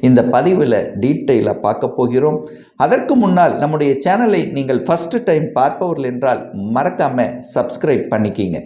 இந்த பதிவில் டீட்டெயிலாக பார்க்க போகிறோம். அதற்கு முன்னால் நம்முடைய சேனலை நீங்கள் ஃபஸ்ட்டு டைம் பார்ப்பவர்கள் என்றால் மறக்காமல் சப்ஸ்கிரைப் பண்ணிக்கிங்க.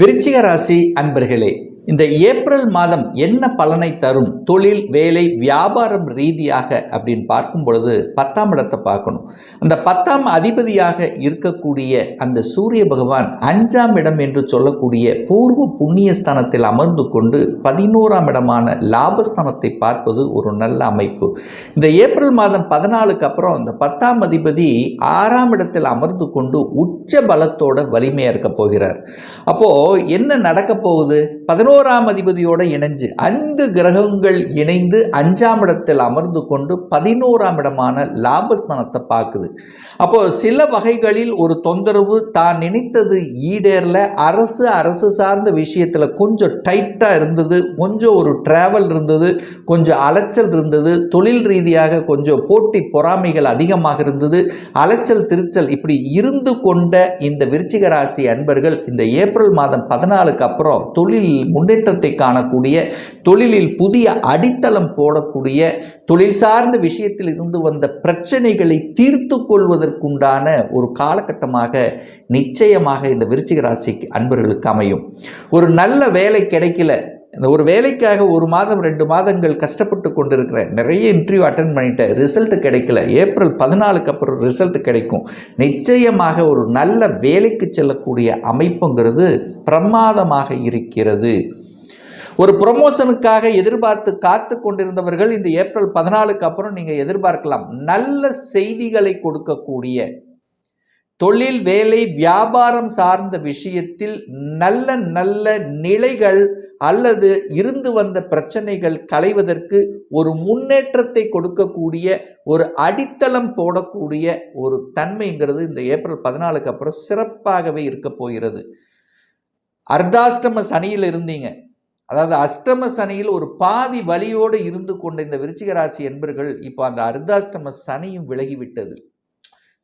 விருச்சிக ராசி அன்பர்களே இந்த ஏப்ரல் மாதம் என்ன பலனை தரும்? தொழில் வேலை வியாபாரம் ரீதியாக அப்படின்னு பார்க்கும் பொழுது பத்தாம் இடத்தை பார்க்கணும். அந்த பத்தாம் அதிபதியாக இருக்கக்கூடிய அந்த சூரிய பகவான் அஞ்சாம் இடம் என்று சொல்லக்கூடிய பூர்வ புண்ணிய ஸ்தானத்தில் அமர்ந்து கொண்டு பதினோராம் இடமான லாபஸ்தானத்தை பார்ப்பது ஒரு நல்ல அமைப்பு. இந்த ஏப்ரல் மாதம் பதினாலுக்கு அப்புறம் இந்த பத்தாம் அதிபதி ஆறாம் இடத்தில் அமர்ந்து கொண்டு உச்ச பலத்தோட வலிமையாக இருக்க போகிறார். அப்போது என்ன நடக்க போகுது? பதினோரு பதினோராம் அதிபதியோடு இணைஞ்சு ஐந்து கிரகங்கள் இணைந்து அஞ்சாம் இடத்தில் அமர்ந்து கொண்டு பதினோராம் இடமான லாபஸ்தானத்தை பார்க்குது. அப்போது சில வகைகளில் ஒரு தொந்தரவு தான் நினைத்தது ஈடேரில் அரசு அரசு சார்ந்த விஷயத்தில் கொஞ்சம் டைட்டாக இருந்தது. கொஞ்சம் ஒரு ட்ராவல் இருந்தது. கொஞ்சம் அலைச்சல் இருந்தது. தொழில் ரீதியாக கொஞ்சம் போட்டி பொறாமைகள் அதிகமாக இருந்தது. அலைச்சல் திருச்சல் இப்படி இருந்து கொண்ட இந்த விருச்சிக ராசி அன்பர்கள் இந்த ஏப்ரல் மாதம் பதினாலுக்கு அப்புறம் தொழில் முன்னேற்றத்தை காணக்கூடிய தொழிலில் புதிய அடித்தளம் போடக்கூடிய தொழில் சார்ந்த விஷயத்தில் இருந்து வந்த பிரச்சனைகளை தீர்த்து கொள்வதற்குண்டான ஒரு காலகட்டமாக நிச்சயமாக இந்த விருச்சிக ராசிக்கு அன்பர்களுக்கு அமையும். ஒரு நல்ல வேலை கிடைக்கல இந்த ஒரு வேலைக்காக ஒரு மாதம் ரெண்டு மாதங்கள் கஷ்டப்பட்டு கொண்டிருக்கிறேன். நிறைய இன்டர்வியூ அட்டன் பண்ணிட்டேன். ரிசல்ட் கிடைக்கல. ஏப்ரல் பதினாலுக்கு அப்புறம் ரிசல்ட் கிடைக்கும். நிச்சயமாக ஒரு நல்ல வேலைக்கு செல்லக்கூடிய அமைப்புங்கிறது பிரமாதமாக இருக்கிறது. ஒரு ப்ரொமோஷனுக்காக எதிர்பார்த்து காத்து கொண்டிருந்தவர்கள் இந்த ஏப்ரல் பதினாலுக்கு அப்புறம் நீங்கள் எதிர்பார்க்கலாம். நல்ல செய்திகளை கொடுக்கக்கூடிய தொழில் வேலை வியாபாரம் சார்ந்த விஷயத்தில் நல்ல நல்ல நிலைகள் அல்லது இருந்து வந்த பிரச்சனைகள் களைவதற்கு ஒரு முன்னேற்றத்தை கொடுக்கக்கூடிய ஒரு அடித்தளம் போடக்கூடிய ஒரு தன்மைங்கிறது இந்த ஏப்ரல் பதினாலுக்கு அப்புறம் சிறப்பாகவே இருக்க போகிறது. அர்த்தாஷ்டம சனியில் இருந்தீங்க. அதாவது அஷ்டம சனியில் ஒரு பாதி வழியோடு இருந்து கொண்ட இந்த விருச்சிக ராசி என்பர்கள் இப்போ அந்த அர்த்தாஷ்டம சனியும் விலகிவிட்டது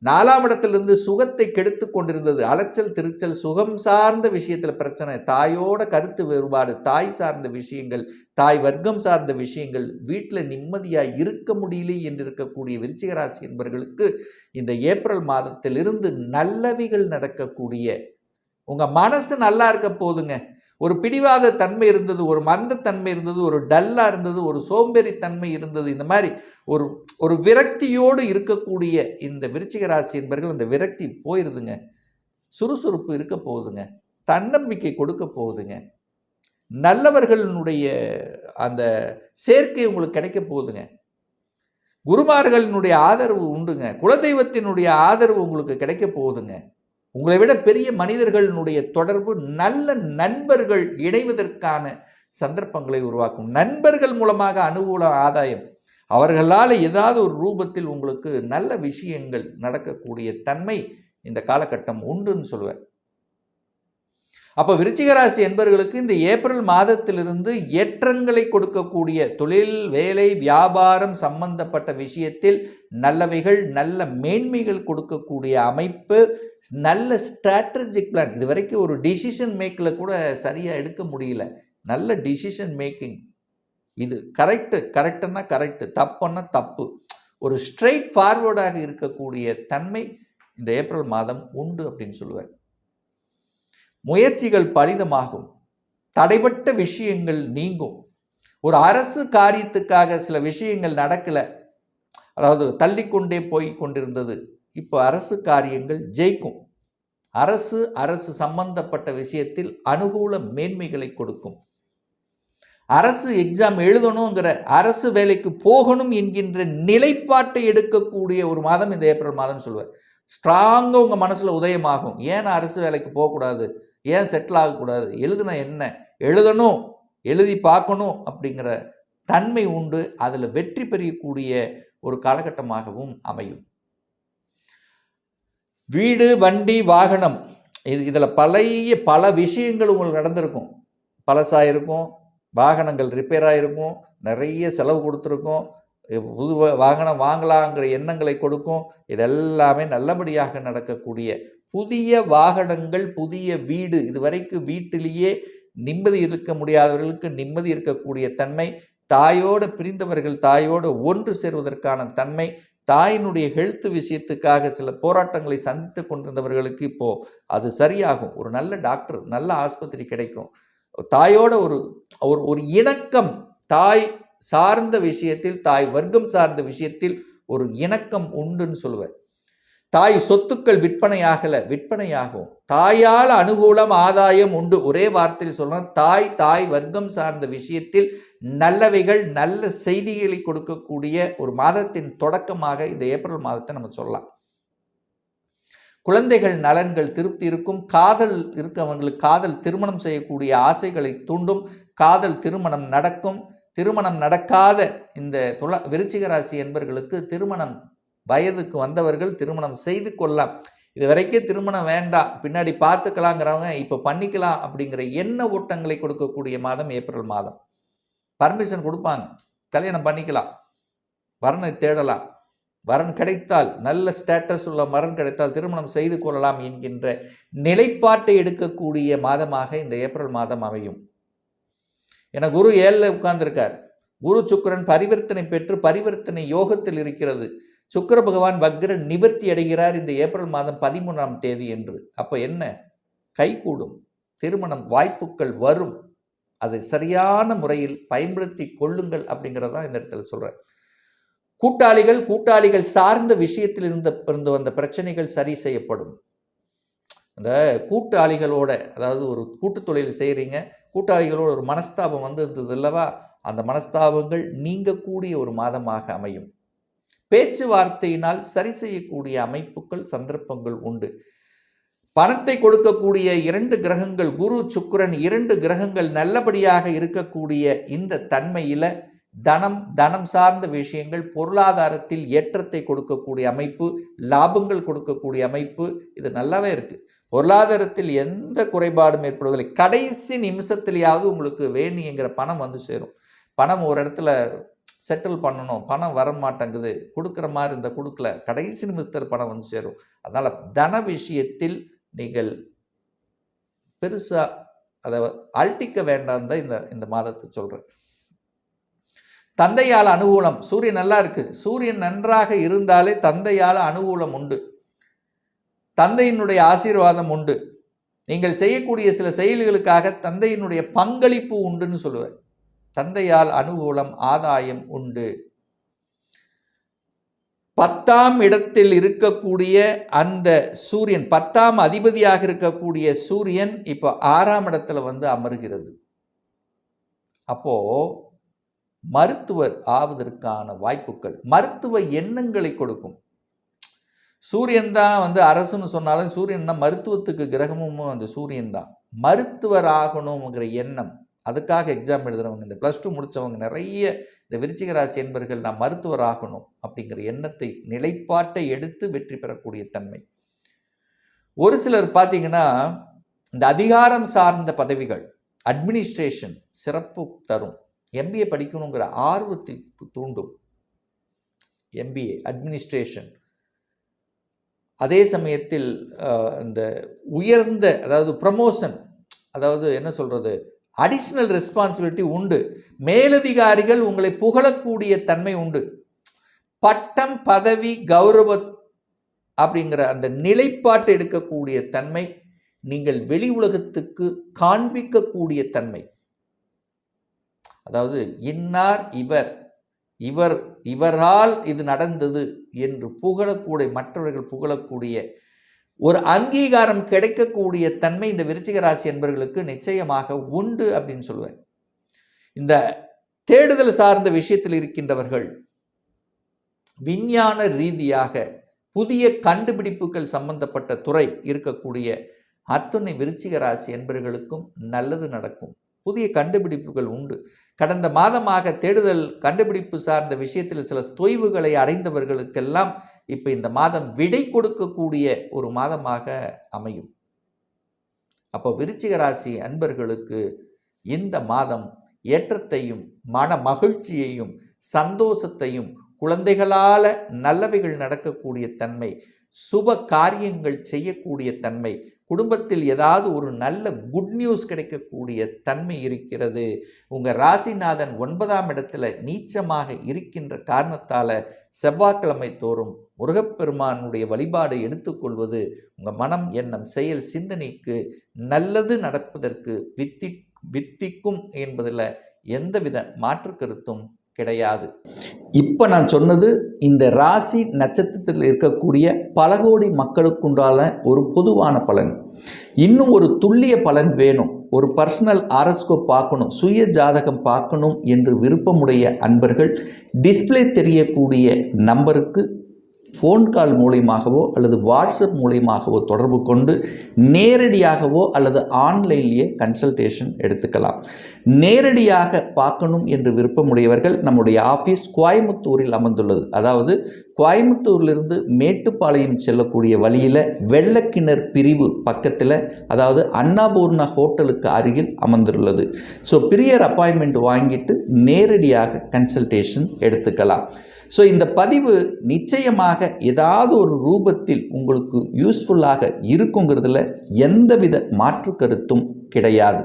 நாலாம் இடத்திலிருந்து சுகத்தை கெடுத்து கொண்டிருந்தது. அலைச்சல் திருச்சல் சுகம் சார்ந்த விஷயத்தில் பிரச்சனை. தாயோட கருத்து வேறுபாடு தாய் சார்ந்த விஷயங்கள் தாய் வர்க்கம் சார்ந்த விஷயங்கள் வீட்டில் நிம்மதியாக இருக்க முடியல என்று இருக்கக்கூடிய விருச்சிகராசி என்பவர்களுக்கு இந்த ஏப்ரல் மாதத்திலிருந்து நல்லவிகள் நடக்கக்கூடிய உங்கள் மனசு நல்லா இருக்க போதுங்க. ஒரு பிடிவாத தன்மை இருந்தது ஒரு மந்தத்தன்மை இருந்தது ஒரு டல்லாக இருந்தது ஒரு சோம்பேறித்தன்மை இருந்தது. இந்த மாதிரி ஒரு ஒரு விரக்தியோடு இருக்கக்கூடிய இந்த விருச்சிக ராசி என்பர்கள் அந்த விரக்தி போயிருதுங்க. சுறுசுறுப்பு இருக்க போகுதுங்க. தன்னம்பிக்கை கொடுக்க போகுதுங்க. நல்லவர்களினுடைய அந்த சேர்க்கை உங்களுக்கு கிடைக்க போகுதுங்க. குருமார்களினுடைய ஆதரவு உண்டுங்க. குலதெய்வத்தினுடைய ஆதரவு உங்களுக்கு கிடைக்க போகுதுங்க. உங்களை விட பெரிய மனிதர்களினுடைய தொடர்பு நல்ல நண்பர்கள் இணைவதற்கான சந்தர்ப்பங்களை உருவாக்கும். நண்பர்கள் மூலமாக அனுகூல ஆதாயம். அவர்களால் ஏதாவது ஒரு ரூபத்தில் உங்களுக்கு நல்ல விஷயங்கள் நடக்கக்கூடிய தன்மை இந்த காலகட்டம் உண்டுன்னு சொல்லுவேன். அப்போ விருச்சிக ராசி என்பவர்களுக்கு இந்த ஏப்ரல் மாதத்திலிருந்து ஏற்றங்களை கொடுக்கக்கூடிய தொழில் வேலை வியாபாரம் சம்பந்தப்பட்ட விஷயத்தில் நல்லவைகள் நல்ல மேன்மைகள் கொடுக்கக்கூடிய அமைப்பு நல்ல ஸ்ட்ராட்டஜிக் பிளான் இது வரைக்கும் ஒரு டிசிஷன் மேக்கில் கூட சரியாக எடுக்க முடியல. நல்ல டிசிஷன் மேக்கிங் இது கரெக்டு கரெக்டுன்னா கரெக்டு தப்புன்னா தப்பு. ஒரு ஸ்ட்ரெயிட் ஃபார்வர்டாக இருக்கக்கூடிய தன்மை இந்த ஏப்ரல் மாதம் உண்டு அப்படின்னு சொல்லுவேன். முயற்சிகள் பலிதமாகும். தடைப்பட்ட விஷயங்கள் நீங்கும். ஒரு அரசு காரியத்துக்காக சில விஷயங்கள் நடக்கலை. அதாவது தள்ளிக்கொண்டே போய் கொண்டிருந்தது. இப்போ அரசு காரியங்கள் ஜெயிக்கும். அரசு அரசு சம்பந்தப்பட்ட விஷயத்தில் அனுகூல மேன்மைகளை கொடுக்கும். அரசு எக்ஸாம் எழுதணுங்கிற அரசு வேலைக்கு போகணும் என்கின்ற நிலைப்பாட்டை எடுக்கக்கூடிய ஒரு மாதம் இந்த ஏப்ரல் மாதம் சொல்லுவேன் ஸ்ட்ராங்காக உங்கள் மனசில் உதயமாகும். ஏன் அரசு வேலைக்கு போகக்கூடாது? ஏன் செட்டில் ஆகக்கூடாது? எழுதுனா என்ன? எழுதணும் எழுதி பார்க்கணும் அப்படிங்கிற தன்மை உண்டு. அதில் வெற்றி பெறக்கூடிய ஒரு காலகட்டமாகவும் அமையும். வீடு வண்டி வாகனம். இது இதில் பழைய பல விஷயங்கள் உங்களுக்கு நடந்திருக்கும். பழசாக இருக்கும் வாகனங்கள் ரிப்பேர் ஆகிருக்கும் நிறைய செலவு கொடுத்துருக்கோம் புது வாகனம் வாங்கலாங்கிற எண்ணங்களை கொடுக்கும். இதெல்லாமே நல்லபடியாக நடக்கக்கூடிய புதிய வாகனங்கள் புதிய வீடு இதுவரைக்கும் வீட்டிலேயே நிம்மதி இருக்க முடியாதவர்களுக்கு நிம்மதி இருக்கக்கூடிய தன்மை தாயோடு பிரிந்தவர்கள் தாயோடு ஒன்று சேர்வதற்கான தன்மை தாயினுடைய ஹெல்த் விஷயத்துக்காக சில போராட்டங்களை சந்தித்து கொண்டிருந்தவர்களுக்கு இப்போ அது சரியாகும். ஒரு நல்ல டாக்டர் நல்ல ஆஸ்பத்திரி கிடைக்கும். தாயோட ஒரு ஒரு ஒரு இணக்கம் தாய் சார்ந்த விஷயத்தில் தாய் வர்க்கம் சார்ந்த விஷயத்தில் ஒரு இணக்கம் உண்டுன்னு சொல்லுவேன். தாய் சொத்துக்கள் விற்பனையாகல விற்பனையாகும். தாயால் அனுகூலம் ஆதாயம் உண்டு. ஒரே வார்த்தையில் சொல்லணும் தாய் தாய் வர்க்கம் சார்ந்த விஷயத்தில் நல்லவைகள் நல்ல செய்திகளை கொடுக்கக்கூடிய ஒரு மாதத்தின் தொடக்கமாக இந்த ஏப்ரல் மாதத்தை நம்ம சொல்லலாம். குழந்தைகள் நலன்கள் திருப்தி இருக்கும். காதல் இருக்கவங்களுக்கு காதல் திருமணம் செய்யக்கூடிய ஆசைகளை தூண்டும். காதல் திருமணம் நடக்கும். திருமணம் நடக்காத இந்த துள விருச்சிக ராசி என்பவர்களுக்கு திருமணம் வயதுக்கு வந்தவர்கள் திருமணம் செய்து கொள்ளலாம். இது வரைக்கும் திருமணம் வேண்டாம் பின்னாடி பார்த்துக்கலாங்கிறவங்க இப்போ பண்ணிக்கலாம் அப்படிங்கிற எண்ண ஓட்டங்களை கொடுக்கக்கூடிய மாதம் ஏப்ரல் மாதம். பர்மிஷன் கொடுப்பாங்க. கல்யாணம் பண்ணிக்கலாம். வரனை தேடலாம். வரன் கிடைத்தால் நல்ல ஸ்டேட்டஸ் உள்ள மரன் கிடைத்தால் திருமணம் செய்து கொள்ளலாம் என்கின்ற நிலைப்பாட்டை எடுக்கக்கூடிய மாதமாக இந்த ஏப்ரல் மாதம் அமையும். என குரு ஏழில் உட்கார்ந்திருக்கார். குரு சுக்கரன் பரிவர்த்தனை பெற்று பரிவர்த்தனை யோகத்தில் இருக்கிறது. சுக்கர பகவான் வக்ர நிவர்த்தி அடைகிறார் இந்த ஏப்ரல் மாதம் பதிமூணாம் தேதி என்று. அப்போ என்ன? கைகூடும். திருமணம் வாய்ப்புகள் வரும். அதை சரியான முறையில் பயன்படுத்தி கொள்ளுங்கள் அப்படிங்கிறதான் இந்த இடத்துல சொல்கிறேன் கூட்டாளிகள் கூட்டாளிகள் சார்ந்த விஷயத்தில் இருந்த இருந்து வந்த பிரச்சனைகள் சரி செய்யப்படும். அந்த கூட்டாளிகளோட அதாவது ஒரு கூட்டு தொழில் செய்கிறீங்க கூட்டாளிகளோட ஒரு மனஸ்தாபம் வந்து இருந்தது அல்லவா? அந்த மனஸ்தாபங்கள் நீங்கக்கூடிய ஒரு மாதமாக அமையும். பேச்சுவார்த்தையினால் சரி செய்யக்கூடிய அமைப்புகள் சந்தர்ப்பங்கள் உண்டு. பணத்தை கொடுக்கக்கூடிய இரண்டு கிரகங்கள் குரு சுக்கிரன் இரண்டு கிரகங்கள் நல்லபடியாக இருக்கக்கூடிய இந்த தன்மையில் தனம் தனம் சார்ந்த விஷயங்கள் பொருளாதாரத்தில் ஏற்றத்தை கொடுக்கக்கூடிய அமைப்பு லாபங்கள் கொடுக்கக்கூடிய அமைப்பு இது நல்லாவே இருக்குது பொருளாதாரத்தில் எந்த குறைபாடும் ஏற்படுவதில்லை. கடைசி நிமிஷத்துலையாவது உங்களுக்கு வேணிங்கிற பணம் வந்து சேரும். பணம் ஒரு இடத்துல செட்டில் பண்ணணும். பணம் வர மாட்டேங்குது கொடுக்குற மாதிரி இந்த கொடுக்கல. கடைசி நிமிஷத்தில் பணம் வந்து சேரும். அதனால் தன விஷயத்தில் நீங்கள் பெருசாக அதை அழட்டிக்க வேண்டாம் தான் இந்த இந்த மாதத்தை சொல்கிறேன் தந்தையால் அனுகூலம். சூரியன் நல்லா இருக்குது சூரியன் நன்றாக இருந்தாலே தந்தையால் அனுகூலம் உண்டு. தந்தையினுடைய ஆசீர்வாதம் உண்டு. நீங்கள் செய்யக்கூடிய சில செயல்களுக்காக தந்தையினுடைய பங்களிப்பு உண்டுன்னு சொல்லுவேன். தந்தையால் அனுகூலம் ஆதாயம் உண்டு. பத்தாம் இடத்தில் இருக்கக்கூடிய அந்த சூரியன் பத்தாம் அதிபதியாக இருக்கக்கூடிய சூரியன் இப்போ ஆறாம் இடத்துல வந்து அமர்கிறது. அப்போ மருத்துவர் ஆவதற்கான வாய்ப்புகள் மருத்துவ எண்ணங்களை கொடுக்கும். சூரியன் தான் வந்து அரசுன்னு சொன்னாலும் சூரியன் தான் மருத்துவத்துக்கு கிரகமும் அந்த சூரியன் தான். மருத்துவர் ஆகணுங்கிற எண்ணம். அதுக்காக எக்ஸாம் எழுதுறவங்க இந்த ப்ளஸ் டூ முடித்தவங்க நிறைய இந்த விருச்சிக ராசி என்பர்கள் நான் மருத்துவர் ஆகணும் அப்படிங்கிற எண்ணத்தை நிலைப்பாட்டை எடுத்து வெற்றி பெறக்கூடிய தன்மை. ஒரு சிலர் பார்த்தீங்கன்னா இந்த அதிகாரம் சார்ந்த பதவிகள் அட்மினிஸ்ட்ரேஷன் சிறப்பு தரும். எம்பிஏ படிக்கணுங்கிற ஆர்வத்தை தூண்டும். எம்பிஏ அட்மினிஸ்ட்ரேஷன் அதே சமயத்தில் இந்த உயர்ந்த அதாவது ப்ரமோஷன் அதாவது என்ன சொல்கிறது அடிஷ்னல் ரெஸ்பான்சிபிலிட்டி உண்டு. மேலதிகாரிகள் உங்களை புகழக்கூடிய தன்மை உண்டு. பட்டம் பதவி கௌரவ அப்படிங்கிற அந்த நிலைப்பாட்டை எடுக்கக்கூடிய தன்மை நீங்கள் வெளி உலகத்துக்கு காண்பிக்கக்கூடிய தன்மை. அதாவது இன்னார் இவர் இவர் இவரால் இது நடந்தது என்று புகழக்கூடிய மற்றவர்கள் புகழக்கூடிய ஒரு அங்கீகாரம் கிடைக்கக்கூடிய தன்மை இந்த விருச்சிக ராசி என்பவர்களுக்கு நிச்சயமாக உண்டு அப்படின்னு சொல்லுவேன். இந்த தேடுதல் சார்ந்த விஷயத்தில் இருக்கின்றவர்கள் விஞ்ஞான ரீதியாக புதிய கண்டுபிடிப்புகள் சம்பந்தப்பட்ட துறை இருக்கக்கூடிய அத்துணை விருச்சிக ராசி என்பவர்களுக்கும் நல்லது நடக்கும். புதிய கண்டுபிடிப்புகள் உண்டு. கடந்த மாதமாக தேடுதல் கண்டுபிடிப்பு சார்ந்த விஷயத்தில் சில தொய்வுகளை அடைந்தவர்களுக்கெல்லாம் இப்போ இந்த மாதம் விடை கொடுக்கக்கூடிய ஒரு மாதமாக அமையும். அப்போ விருச்சிக ராசி அன்பர்களுக்கு இந்த மாதம் ஏற்றத்தையும் மன மகிழ்ச்சியையும் சந்தோஷத்தையும் குழந்தைகளால் நல்லவைகள் நடக்கக்கூடிய தன்மை சுப காரியங்கள் செய்யக்கூடிய தன்மை. குடும்பத்தில் ஏதாவது ஒரு நல்ல குட் நியூஸ் கிடைக்கக்கூடிய தன்மை இருக்கிறது. உங்கள் ராசிநாதன் ஒன்பதாம் இடத்துல நீச்சமாக இருக்கின்ற காரணத்தால் செவ்வாய்க்கிழமை தோறும் முருகப்பெருமானுடைய வழிபாடு எடுத்துக்கொள்வது உங்கள் மனம் எண்ணம் செயல் சிந்தனைக்கு நல்லது நடப்பதற்கு வித்தி வித்திக்கும் என்பதில் எந்தவித மாற்று கருத்தும் கிடையாது. இப்போ நான் சொன்னது இந்த ராசி நட்சத்திரத்தில் இருக்கக்கூடிய பல கோடி மக்களுக்குண்டான ஒரு பொதுவான பலன். இன்னும் ஒரு துல்லிய பலன் வேணும். ஒரு பர்சனல் ஆரஸ்கோப் பார்க்கணும் சுய ஜாதகம் பார்க்கணும் என்று விருப்பமுடைய அன்பர்கள் டிஸ்ப்ளே தெரியக்கூடிய நம்பருக்கு ஃபோன் கால் மூலியமாகவோ அல்லது வாட்ஸ்அப் மூலியமாகவோ தொடர்பு கொண்டு நேரடியாகவோ அல்லது ஆன்லைன்லேயே கன்சல்டேஷன் எடுத்துக்கலாம். நேரடியாக பார்க்கணும் என்று விருப்பமுடையவர்கள் நம்முடைய ஆஃபீஸ் கோயம்புத்தூரில் அமர்ந்துள்ளது அதாவது கோயம்புத்தூர்லேருந்து மேட்டுப்பாளையம் செல்லக்கூடிய வழியில் வெள்ளக்கிணர் பிரிவு பக்கத்தில் அதாவது அன்னாபூர்ணா ஹோட்டலுக்கு அருகில் அமர்ந்துள்ளது ஸோ பிரியர் அப்பாயின்மெண்ட் வாங்கிட்டு நேரடியாக கன்சல்டேஷன் எடுத்துக்கலாம். ஸோ இந்த பதிவு நிச்சயமாக ஏதாவது ஒரு ரூபத்தில் உங்களுக்கு யூஸ்ஃபுல்லாக இருக்குங்கிறதுல எந்தவித மாற்று கருத்தும் கிடையாது.